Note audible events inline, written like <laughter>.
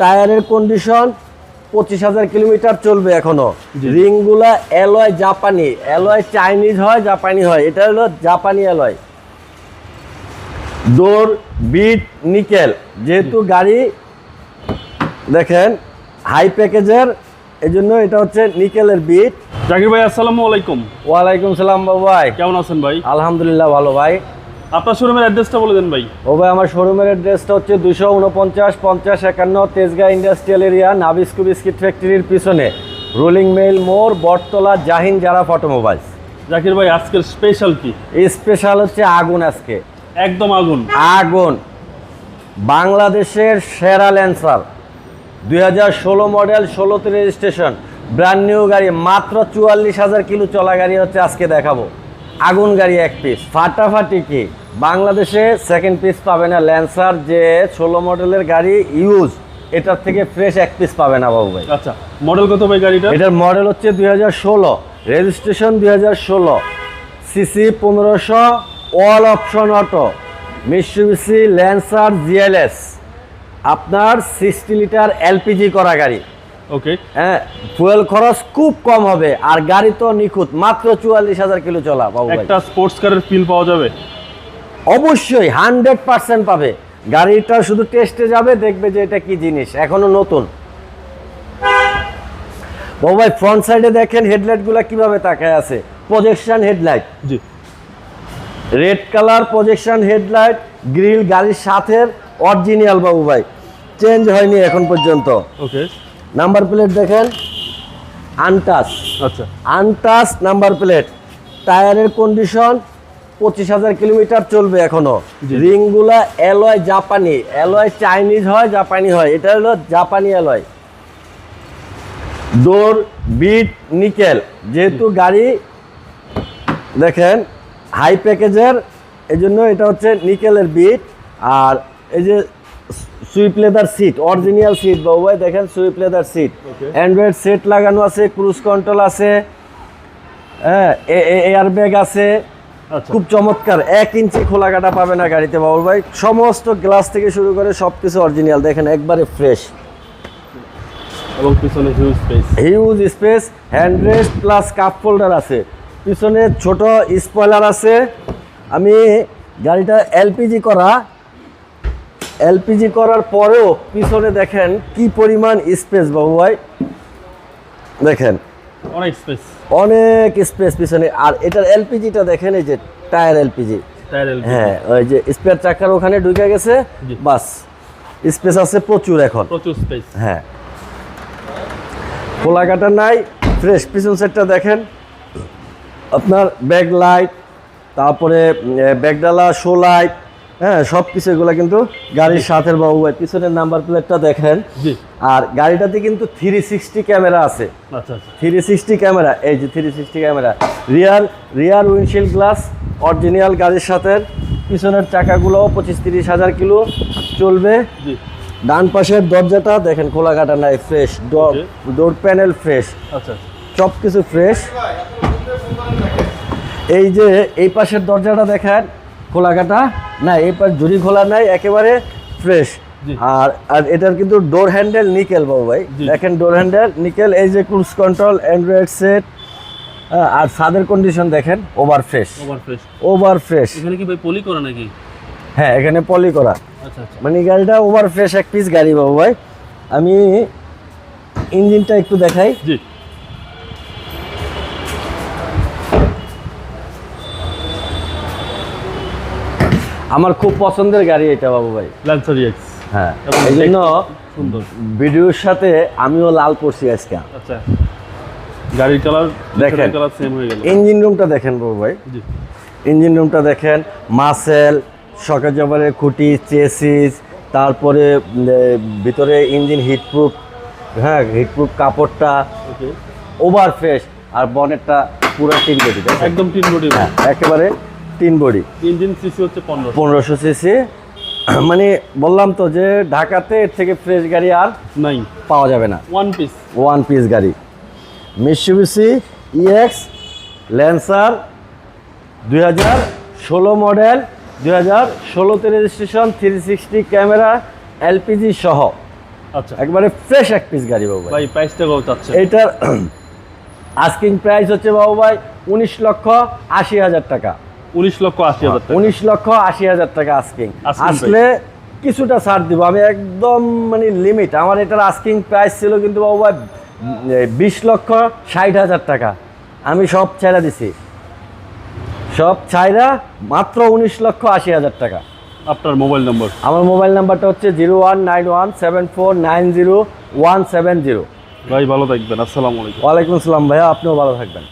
টায়ারের কন্ডিশন পঁচিশ হাজার কিলোমিটার চলবে এখনও। রিংগুলা অ্যালয় জাপানি অ্যালয় চাইনিজ হয় জাপানি হয়। এটা হলো জাপানি অ্যালয়। ডোর বিট নিকেল। যেহেতু গাড়ি দেখেন হাই প্যাকেজের এই জন্য এটা হচ্ছে নিকেলের বিট। জাকির ভাই আসসালামু আলাইকুম। ওয়ালাইকুম সালাম বাবু ভাই। কেমন আছেন ভাই? আলহামদুলিল্লাহ ভালো ভাই। আপনার শোরুমের অ্যাড্রেসটা বলে দেন ভাই। ও ভাই আমার শোরুমের অ্যাড্রেসটা হচ্ছে দুশো উনপঞ্চাশ পঞ্চাশ একান্ন Tejgaon industrial area Nabisco biscuit ফ্যাক্টরির পিছনে। রোলিং মেইল মোর বটতলা জাহিন যারা অটোমোবাইলস জাকির ভাই আজকের স্পেশাল কি? স্পেশাল হচ্ছে আগুন আজকে। একদম আগুন। আগুন। বাংলাদেশের সেরা ল্যান্সার দুই হাজার ষোলো মডেল ষোলোতে রেজিস্ট্রেশন ব্র্যান্ড নিউ গাড়ি মাত্র চুয়াল্লিশ হাজার কিলো চলা গাড়ি হচ্ছে আজকে দেখাবো। আগুন গাড়ি এক পিস ফাটাফাটি কি? বাংলাদেশে সেকেন্ড পিস পাবে না ল্যান্সার যে ষোলো মডেলের গাড়ি ইউজ এটার থেকে ফ্রেশ এক পিস পাবে না বাবু ভাই। আচ্ছা মডেল কত ভাই গাড়িটা এটার মডেল হচ্ছে দুই হাজার ষোলো। রেজিস্ট্রেশন দুই হাজার ষোলো। সিসি পনেরোশো all option auto Mitsubishi Lancer GLS আপনার সিক্সটি লিটার এলপিজি করা গাড়ি। ওকে হ্যাঁ ফুয়েল খরচ খুব কম হবে আর গাড়ি তো নিখুঁত মাত্র চুয়াল্লিশ হাজার কিলো চলা বাবু একটা স্পোর্টস কারের ফিল পাওয়া যাবে? অবশ্যই হান্ড্রেড পার্সেন্ট পাবে। গাড়িটা শুধু টেস্টে যাবে দেখবে যে এটা কি জিনিস এখনও নতুন। বাবু ভাই ফ্রন্ট সাইডে দেখেন হেডলাইটগুলো কীভাবে তাকায় আছে। প্রজেকশন হেডলাইট জি। Red colour projection headlight grill গাড়ির সাথে অরিজিনাল বাবু ভাই। চেঞ্জ হয়নি এখন পর্যন্ত। ওকে নাম্বার প্লেট দেখেন। আনটাস। আচ্ছা। Untouched number plate. টায়ারের কন্ডিশন পঁচিশ হাজার কিলোমিটার চলবে এখনও। রিংগুলা অ্যালয় জাপানি। অ্যালয় চাইনিজ হয় জাপানি হয়। এটা হলো জাপানি অ্যালয়। ডোর বিট নিকেল। যেহেতু গাড়ি দেখেন হাই প্যাকেজের এই জন্য এটা হচ্ছে নিকেলের বিট। আর এই যে sweep leather seat original seat Babu ভাই দেখেন sweep leather seat. Android set লাগানো আছে ক্রুজ কন্ট্রোল আছে হ্যাঁ এয়ার ব্যাগ আছে। আচ্ছা। খুব চমৎকার এক ইঞ্চি খোলা কাটা পাবে না গাড়িতে বাবুল ভাই। সমস্ত গ্লাস থেকে শুরু করে সব কিছু অরিজিনাল দেখেন একবারে ফ্রেশ এবং পিছনে huge space huge space hand rest plus cup holder আছে। পিছনে ছোট স্পয়লার আছে। আমি গাড়িটা এলপিজি করা এলপিজি করার পরেও পিছনে দেখেন কি পরিমাণ স্পেস বাবু ভাই। দেখেন। অনেক স্পেস অনেক স্পেস পিছনে। আর এটার এলপিজিটা দেখেন এই যে টায়ার এলপিজি। টায়ার হ্যাঁ ওই যে স্পেয়ার চাকার ওখানে ঢুকে গেছে। বাস স্পেস আছে প্রচুর এখন। প্রচুর স্পেস হ্যাঁ। খোলা কাটা নাই ফ্রেশ পিছন সেটটা দেখেন। আপনার ব্যাক লাইট তারপরে ব্যাকডালা শো লাইট হ্যাঁ সব কিছু এগুলো কিন্তু গাড়ির সাথের বাবু ভাই পিছনের নাম্বার প্লেটটা দেখেন। আর গাড়িটাতে কিন্তু থ্রি সিক্সটি ক্যামেরা আছে। আচ্ছা আচ্ছা। থ্রি সিক্সটি ক্যামেরা এই যে three sixty camera. Rear rear windshield glass original গাড়ির সাথে পিছনের চাকাগুলো পঁচিশ তিরিশ হাজার কিলো চলবে। ডান পাশের দরজাটা দেখেন খোলা কাটা নাই ফ্রেশ. ডোর প্যানেল ফ্রেশ আচ্ছা সব কিছু ফ্রেশ এই যে এই পাশের দরজাটা দেখেন খোলা কাটা না এই পাশ জুড়ি খোলা নাই একেবারে ফ্রেশ আর আর এটার কিন্তু ডোর হ্যান্ডেল নিকেল বাবু ভাই। দেখেন ডোর হ্যান্ডেল নিকেল এই যে ক্রুজ কন্ট্রোল অ্যান্ড্রয়েড সেট আর ছাদের কন্ডিশন দেখেন over fresh over fresh over fresh এখানে কি ভাই পলি করা নাকি? হ্যাঁ এখানে পলি করা। আচ্ছা আচ্ছা। মানে গাড়িটা ওভার ফ্রেশ এক পিস গাড়ি বাবু ভাই। আমি ইঞ্জিনটা একটু দেখাই। জি। আমার খুব পছন্দের গাড়ি এটা বাবু ভাই। ল্যান্সার এক্স হ্যাঁ। এই জন্য সুন্দর। ভিডিওর সাথে আমিও লাল পড়ছি আজকে। আচ্ছা। গাড়ির কালার দেখেন। কালার সেম হয়ে গেল। ইঞ্জিন রুমটা দেখেন বাবু ভাই। জি। ইঞ্জিন রুমটা দেখেন মাসেল সকেট জবারের খুঁটি চেসিস তারপরে ভিতরে ইঞ্জিন হিটপ্রুফ হ্যাঁ হিটপ্রুফ কাপড়টা ওভার ফ্রেশ আর বনেটটা পুরো টিন বডি একদম তিন বডি হ্যাঁ একেবারে তিন বডি। ইঞ্জিন সিসি হচ্ছে পনেরো পনেরোশো সিসি। <clears throat> মানে বললাম তো যে ঢাকাতে এর থেকে ফ্রেশ গাড়ি আর নাই। পাওয়া যাবে না। ওয়ান পিস ওয়ান পিস গাড়ি। মিসুবিসি ইএক্স ল্যান্সার দুই হাজার ষোলো মডেল দুই হাজার ষোলোতে registration three sixty camera LPG সহ। আচ্ছা। একবারে ফ্রেশ এক পিস গাড়ি বাবু ভাই। প্রাইসটা কত চাচ্ছে এইটার <clears throat> আস্কিং প্রাইস হচ্ছে বাবু ভাই উনিশ লক্ষ আশি হাজার টাকা। উনিশ লক্ষ আশি হাজার উনিশ লক্ষ আশি হাজার টাকা আস্কিং আসলে কিছুটা ছাড় দিব। আমি একদম মানে লিমিট আমার এটার আস্কিং প্রাইস ছিল কিন্তু বাবু ভাই বিশ লক্ষ ষাট হাজার টাকা। আমি সব ছাইরা দিছি। সব ছাইরা মাত্র উনিশ লক্ষ আশি হাজার টাকা। আপনার মোবাইল নম্বর? আমার মোবাইল নাম্বারটা হচ্ছে zero one nine one seven four nine zero one seven zero. ভাই ভালো থাকবেন। আসসালামু আলাইকুম। ওয়ালাইকুম আসসালাম ভাইয়া আপনিও ভালো থাকবেন।